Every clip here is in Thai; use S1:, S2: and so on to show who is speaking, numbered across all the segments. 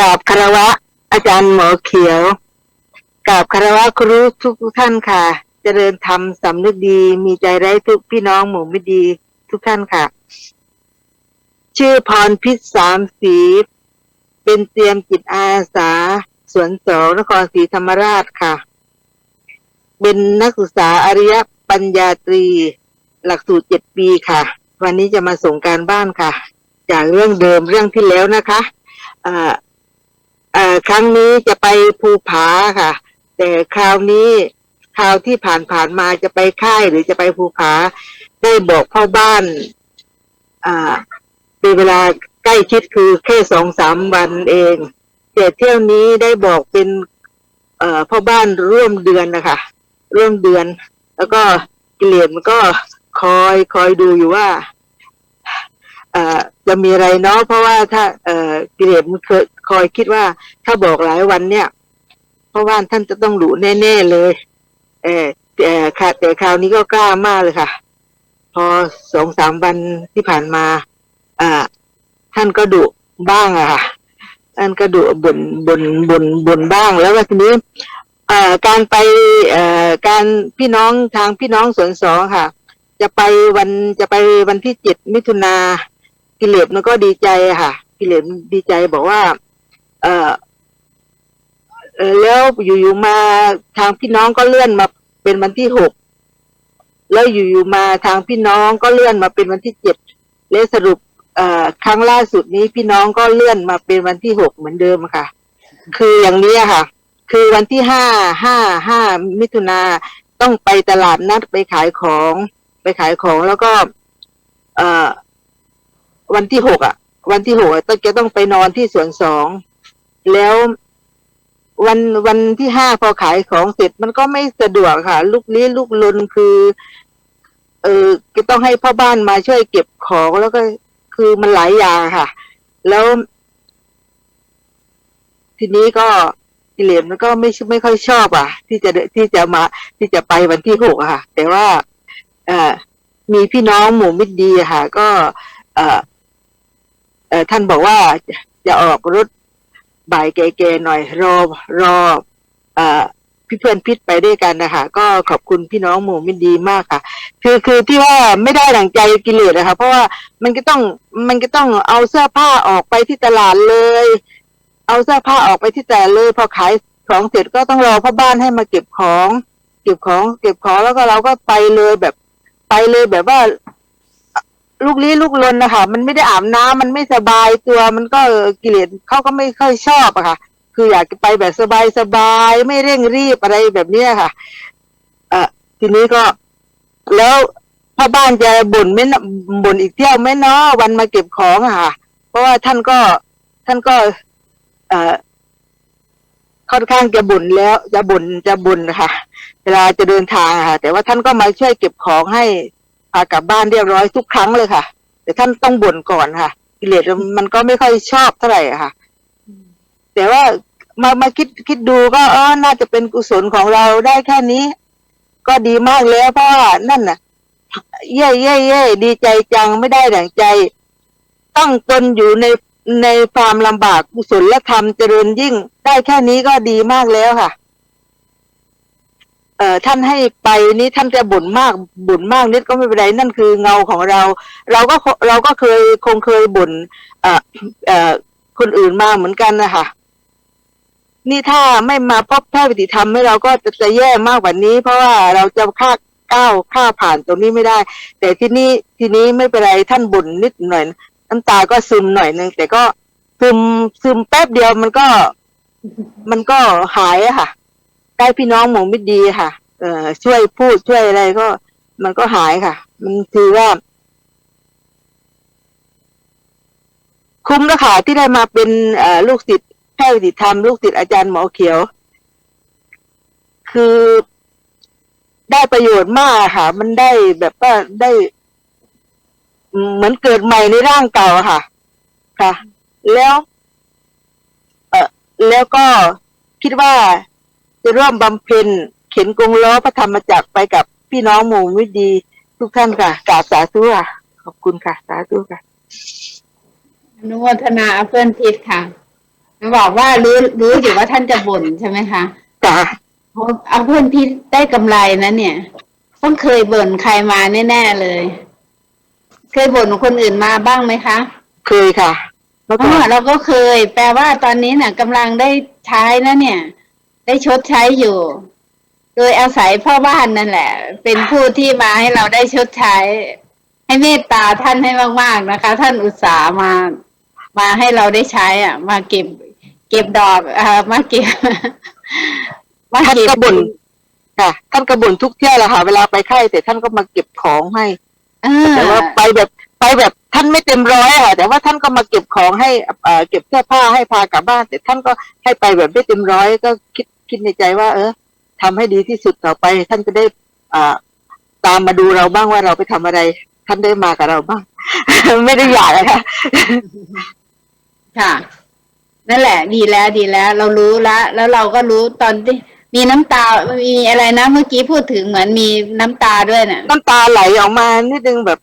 S1: ราบคารวะ อาจารย์หมอเขียวกราบคารวะครูทุกท่านค่ะเจริญธรรมสำนึกดี มีใจไร้ทุกพี่น้องหมู่ไม่ดีทุกท่านค่ะ ชื่อพรพิษสามสี เป็นเตรียมจิตอาสา สวนสองนครศรีธรรมราชค่ะ เป็นนักศึกษาอริยปัญญาตรี หลักสูตรเจ็ดปีค่ะ วันนี้จะมาส่งการบ้านค่ะ จากเรื่องเดิมเรื่องที่แล้วนะคะ เอ่อครั้งนี้จะไปภูผาค่ะ แต่คราวนี้คราวที่ผ่านผ่านๆมาจะไปค่ายหรือจะไปภูผา ได้บอกพ่อบ้านอ่าเป็นเวลาใกล้ชิดคือแค่สองสามวันเองแต่เที่ยวนี้ได้บอกเป็น เอ่อพ่อบ้านร่วมเดือนนะคะร่วมเดือน แล้วก็กิเลสมันก็คอยคอยดูอยู่ว่า เอ่อจะมีอะไรเนาะเพราะว่าถ้า เอ่อกิเลสมันเคย คอยคิดว่า ถ้าบอกหลายวันเนี่ยเพราะว่าท่านจะต้องรู้แน่ ๆเลย เออแต่ค่ะแต่คราวนี้ก็กล้ามากเลยค่ะ พอสองสามวันที่ผ่านมา อ่า ท่านก็ดุบ้างอะค่ะท่านก็ดุบ่นบ่นบ่นบ่นบ้างแล้วก็ทีนี้เอ่อการไปเอ่อการพี่น้องทางพี่น้องสวนสองค่ะ จะไปวันจะไปวันที่เจ็ดมิถุนากิเลสมันก็ดีใจค่ะ กิเลสดีใจบอกว่า เอ่อแล้วอยู่ๆมาทางพี่น้องก็เลื่อนมาเป็นวันที่หกแล้วอยู่ๆมาทางพี่น้องก็เลื่อนมาเป็นวันที่เจ็ดและสรุปเอ่อครั้งล่าสุดนี้พี่น้องก็เลื่อนมาเป็นวันที่หกเหมือนเดิมค่ะ คืออย่างนี้ค่ะ คือวันที่ห้าห้าห้ามิถุนาต้องไปตลาดนัดไปขายของไปขายของแล้วก็เอ่อวันที่หกอะ วันที่หกต้องจะต้องไปนอนที่สวนสอง แล้ว วันวันที่ห้าพอขายของเสร็จมันก็ไม่สะดวกค่ะ ลูกลี้ลูกลนคือ เออก็ต้องให้พ่อบ้านมาช่วยเก็บของแล้วก็คือมันหลายอย่างค่ะ แล้ว ทีนี้ก็กิเลสมันก็ไม่ไม่ค่อยชอบ อะ ที่จะที่จะมา ที่จะไปวันที่หกค่ะ แต่ว่าเออมีพี่น้องหมู่มิตรดีค่ะ ก็ เออเออท่านบอกว่าจะออกรถ บ่ายแก่ๆหน่อยรอรออพี่เพื่อนพิษไปด้วยกันนะคะก็ขอบคุณพี่น้องหมู่มิตรดีมากค่ะ คือคือที่ว่าไม่ได้ดังใจกิเลสนะคะ เพราะว่ามันก็ต้องมันก็ต้องเอาเสื้อผ้าออกไปที่ตลาดเลย เอาเสื้อผ้าออกไปที่ตลาดเลย พอขายของเสร็จก็ต้องรอพ่อบ้านให้มาเก็บของ เก็บของ เก็บของแล้วก็เราก็ไปเลยแบบ ไปเลยแบบว่า ลูกลี้ลูกลนนะคะมันไม่ได้อาบน้ำมันไม่สบายตัวมันก็กิเลสเขาก็ไม่ค่อยชอบอะค่ะ คืออยากไปแบบสบายสบายๆไม่เร่งรีบอะไรแบบเนี้ยค่ะเออทีนี้ก็ แล้วพ่อบ้านจะบ่นไม่บ่นอีกเที่ยวไหมเนาะวันมาเก็บของอะค่ะ เพราะว่าท่านก็ท่านก็ เออค่อนข้างจะบ่นแล้ว จะบ่นจะบ่นนะคะเวลาจะเดินทางอะค่ะ แต่ว่าท่านก็มาช่วยเก็บของให้ พากลับบ้านเรียบร้อยทุกครั้งเลยค่ะ แต่ท่านต้องบ่นก่อนค่ะกิเลสมันก็ไม่ค่อยชอบเท่าไหร่ค่ะ แต่ว่ามามาคิดคิดดูก็เออน่าจะเป็นกุศลของเราได้แค่นี้ ก็ดีมากแล้วเพราะว่านั่นน่ะ เย่เย่เย่ดีใจจังไม่ได้ดั่งใจตั้งตนอยู่ในในความลำบากกุศลและธรรมเจริญยิ่ง ได้แค่นี้ก็ดีมากแล้วค่ะ เอ่อท่านให้ไปนี้ท่านจะบ่นมากบ่นมากนิดก็ไม่เป็นไรนั่นคือเงาของเรา เราก็เราก็เคยคงเคยบ่นเอ่อเอ่อคนอื่นมาเหมือนกันนะคะนี่ถ้าไม่มาพบแพทย์ปฏิธรรมให้เราก็จะจะแย่มากกว่านี้ เพราะว่าเราจะค่าก้าวข้าผ่านตรงนี้ไม่ได้ แต่ที่นี่ทีนี้ไม่เป็นไรท่านบ่นนิดหน่อย น้ำตาก็ซึมหน่อยนึงแต่ก็ซึมซึมแป๊บเดียวมันก็ มันก็หายอะค่ะ ได้พี่น้องหมู่มิตรดีค่ะ เอ่อช่วยพูดช่วยอะไรก็ มันก็หายค่ะ มันคือว่า คุ้มแล้วค่ะที่ได้มาเป็นเอ่อลูกศิษย์แพทย์วิถีธรรมลูกศิษย์อาจารย์หมอเขียว คือได้ประโยชน์มากค่ะ มันได้แบบว่าได้ เหมือนเกิดใหม่ในร่างเก่าค่ะ ค่ะ แล้ว เออแล้วก็คิดว่า จะร่วมบำเพ็ญเข็นกงล้อพระธรรมจักรไปกับพี่น้องหมู่มิตรดีทุกท่านค่ะกราบสาธุค่ะขอบคุณค่ะ สาธุค่ะ
S2: อนุโมทนาเพื่อนพิษค่ะบอกว่ารู้รู้อยู่ว่าท่านจะบ่นใช่ไหมคะ
S1: จ้ะ
S2: เอาเอาเพื่อนพี่ได้กำไรนะเนี่ย ต้องเคยบ่นใครมาแน่ๆเลย เคยบ่นคนอื่นมาบ้างไหมคะ
S1: เคยค่ะเมื่อ
S2: อ๋
S1: ก่อน
S2: อเราก็เคย แปลว่าตอนนี้น่ะกำลังได้ใช้นะเนี่ย ได้ชดใช้อยู่ โดยอาศัยพ่อบ้านนั่นแหละ เป็นผู้ที่มาให้เราได้ชดใช้ ให้เมตตาท่านให้มากๆนะคะ ท่านอุตส่าห์มา มาให้เราได้ใช้ อะ มาเก็บ เก็บดอกอ่ามาเก็บมา
S1: ท่าน
S2: เก็บ
S1: ก็บ่นค่ะท่านก็บ่นทุกเที่ยวแหละค่ะ เวลาไปไข้แต่ท่านก็มาเก็บของให้
S2: เออ
S1: แต่ว่าไปแบบ ไปแบบท่านไม่เต็มร้อยอะค่ะแต่ว่าท่านก็มาเก็บของให้เอ่อเก็บเสื้อผ้าให้พากลับบ้าน แต่ท่านก็ให้ไปแบบไม่เต็มร้อยก็คิดคิดในใจว่า เออทำให้ดีที่สุดต่อไป ท่านจะได้อ่าตามมาดูเราบ้างว่าเราไปทำอะไร ท่านได้มากับเราบ้าง ไม่ได้อยากอะค่ะ
S2: ค่ะ นั่นแหละ ดีแล้วดีแล้ว เรารู้ละแล้วเราก็รู้ตอนที่มีน้ำตา มีอะไรนะ เมื่อกี้พูดถึงเหมือนมีน้ำตาด้วยน่ะ
S1: น้ำตาไหลออกมานิดนึงแบบ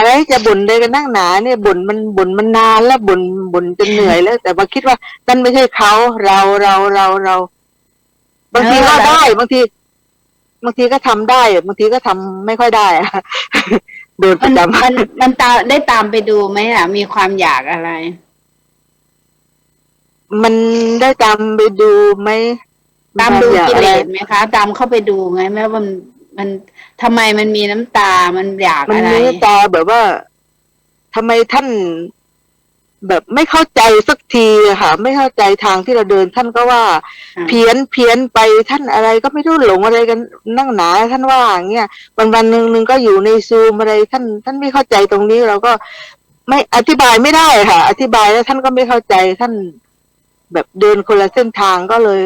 S1: อะไรจะบ่นเลยกันนั่งหนาเนี่ยบ่นมันบ่นมันนานแล้วบ่นบ่นจนเหนื่อยแล้ว แต่มาคิดว่านั่นไม่ใช่เขาเราเราเราเรา บางทีก็
S2: เออ
S1: ได้บางที บางทีก็ทำได้บางทีก็ทำไม่ค่อยได้อะโดนป
S2: มั
S1: ระ
S2: น
S1: จำ
S2: มันมันตาได้ตามไปดูไหมอะ มีความอยากอะไร
S1: มันได้ตามไปดูไหม
S2: ตามดู
S1: อย
S2: กิ
S1: อะ
S2: เล
S1: ไร
S2: สไหมคะ ตามเข้าไปดูไหมแม้ว่ามัน มันทำไมมันมีน้ำตามันอยาก
S1: มัน
S2: อะไร
S1: มีตาแบบว่าทำไมท่านแบบไม่เข้าใจสักทีอะค่ะ ไม่เข้าใจทางที่เราเดิน ท่านก็ว่า
S2: อะ
S1: เพี้ยนเพี้ยนไปท่านอะไรก็ไม่รู้หลงอะไรกันนั่งหนาท่านว่าอย่างเงี้ยวันวันหนึ่งหนึ่งก็อยู่ในซูมอะไร ท่าน ท่านไม่เข้าใจตรงนี้เราก็ไม่อธิบายไม่ได้ค่ะ อธิบายแล้วท่านก็ไม่เข้าใจท่าน แบบเดินคนละเส้นทางก็เลย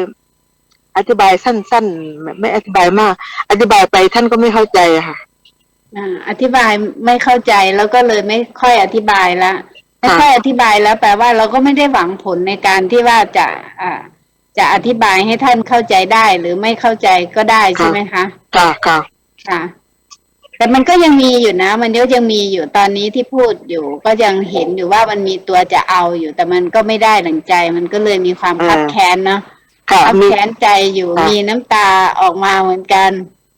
S1: อธิบายสั้นๆไม่ไม่อธิบายมาก อธิบายไปท่านก็ไม่เข้าใจอะค่ะ
S2: อ่าอธิบายไม่เข้าใจแล้วก็เลยไม่ค่อยอธิบายละไม่
S1: ค่ะ
S2: ค่อยอธิบายแล้วแปลว่าเราก็ไม่ได้หวังผลในการที่ว่าจะอ่าจะอธิบายให้ท่านเข้าใจได้หรือไม่เข้าใจก็ได้ใช่ไหมคะ
S1: ค่ะค่ะ
S2: ค่ะ แต่มันก็ยังมีอยู่นะ มันก็ยังมีอยู่ตอนนี้ที่พูดอยู่ ก็ยังเห็นอยู่ว่ามันมีตัวจะเอาอยู่ แต่มันก็ไม่ได้หลังใจ มันก็เลยมีความคับแค้นเนาะ
S1: ค่ะ
S2: คับ
S1: มี
S2: แค้นใจอยู่
S1: ค่ะ
S2: มีน้ำตาออกมาเหมือนกัน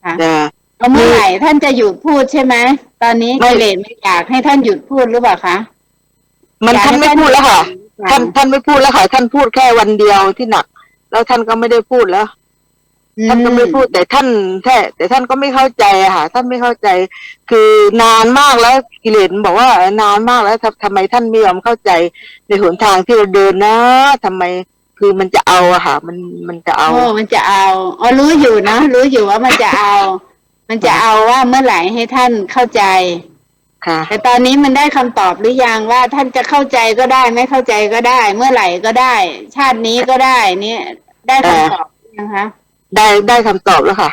S2: ค่ะ
S1: อ่า
S2: แล้วเมื่อไหร่ท่านจะหยุดพูดใช่ไหมตอนนี้
S1: ไม่
S2: กิเลสไม่อยากให้ท่านหยุดพูดหรือเปล่าคะ
S1: มัน
S2: อยาก
S1: ท่าน
S2: ให้
S1: ไม่พูดแล้วค่ะ
S2: ท่าน
S1: ท่านท่านไม่พูดแล้วค่ะ ท่านพูดแค่วันเดียวที่หนัก แล้วท่านก็ไม่ได้พูดแล้วท่านก็ไม่พูดแต่ท่านแค่แต่ท่านก็ไม่เข้าใจอะค่ะ ท่านไม่เข้าใจ คือนานมากแล้วกิเลสมันบอกว่านานมากแล้วทำทำไมท่านไม่ยอมเข้าใจในหนทางที่เราเดินนะทำไม คือมันจะเอาอะค่ะ มันมันจะเอา
S2: โอ้มันจะเอาอ๋อรู้อยู่นะรู้อยู่ว่ามันจะเอา มันจะเอาว่าเมื่อไหร่ให้ท่านเข้าใจ
S1: ค่ะ
S2: แต่ตอนนี้มันได้คำตอบหรือยังว่าท่านจะเข้าใจก็ได้ไม่เข้าใจก็ได้ เมื่อไหร่ก็ได้ ชาตินี้ก็ได้เนี่ยได้คำตอบหรือยังคะ
S1: ได้ได้คำตอบแล้วค่ะ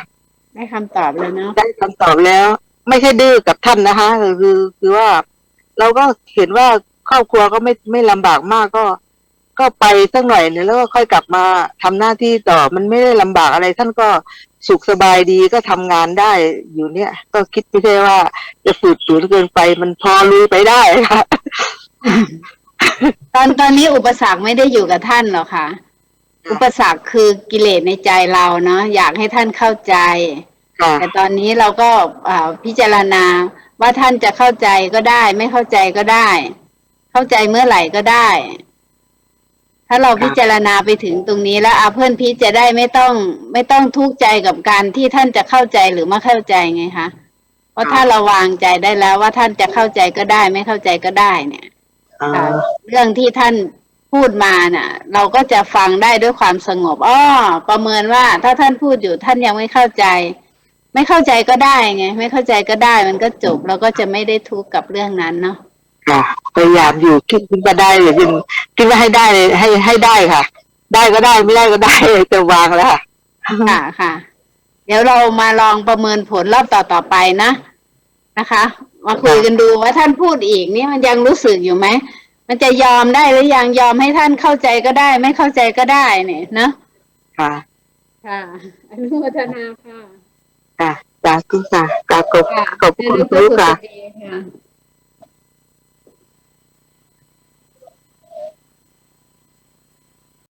S2: ได้คำตอบแล้วเนาะ
S1: ได้คำตอบแล้ว ไม่ใช่ดื้อกับท่านนะคะคือคือคือว่า เราก็เห็นว่าครอบครัวก็ไม่ไม่ลำบากมากก็ ก็ไปสักหน่อยนึงแล้วก็ค่อยกลับมาทำหน้าที่ต่อมันไม่ได้ลำบากอะไรท่านก็สุขสบายดีก็ทำงานได้อยู่เนี่ย ก็คิดไม่ใช่ว่า จะฝืดฝืนเกินไปมันพอลุยไปได้ค่ะ
S2: ตอนตอนนี้อุปสรรคไม่ได้อยู่กับท่านหรอกค่ะ
S1: ค่ะ
S2: อุปสรรคคือกิเลสในใจเราเนาะอยากให้ท่านเข้าใจ
S1: ค่ะ
S2: แต่ตอนนี้เราก็อ่าพิจารณาว่าท่านจะเข้าใจก็ได้ ไม่เข้าใจก็ได้ เข้าใจเมื่อไหร่ก็ได้ ถ้าเรา
S1: ครับ
S2: พิจารณาไปถึงตรงนี้แล้วอาเพื่อนพีชจะได้ไม่ต้องไม่ต้องทุกข์ใจกับการที่ท่านจะเข้าใจหรือไม่เข้าใจไงคะเพราะถ้าเราวางใจได้แล้วว่าท่านจะเข้าใจก็ได้ไม่เข้าใจก็ได้เนี่ย
S1: อ่า
S2: ค่ะเรื่องที่ท่านพูดมาน่ะ เราก็จะฟังได้ด้วยความสงบอ้อประเมินว่า ถ้าท่านพูดอยู่ท่านยังไม่เข้าใจ ไม่เข้าใจก็ได้ไงไม่เข้าใจก็ได้ มันก็จบเราก็จะไม่ได้ทุกข์กับเรื่องนั้นเนาะ
S1: ค่ะพยายามอยู่คิดคิดว่าได้เลยคิดคิดว่าให้ได้เลยให้ให้ได้ค่ะ ได้ก็ได้ไม่ได้ก็ได้จะวางแล้วค่ะ
S2: ค่ะค่ะ เดี๋ยวเรามาลองประเมินผลรอบต่อต่อไปนะนะคะ มาคุยกันดูว่าท่านพูดอีกนี่มันยังรู้สึกอยู่ไหมมันจะยอมได้หรือยังยอมให้ท่านเข้าใจก็ได้ ไม่เข้าใจก็ได้เนี่ยเนาะ
S1: ค่ะ
S2: ค่ะอนุโมทนาค่ะ
S1: ค่ะสาธุค่ะกราบขอบ
S2: ค่ะ
S1: ขอบคุณทุกค่ะ
S2: ค่ะ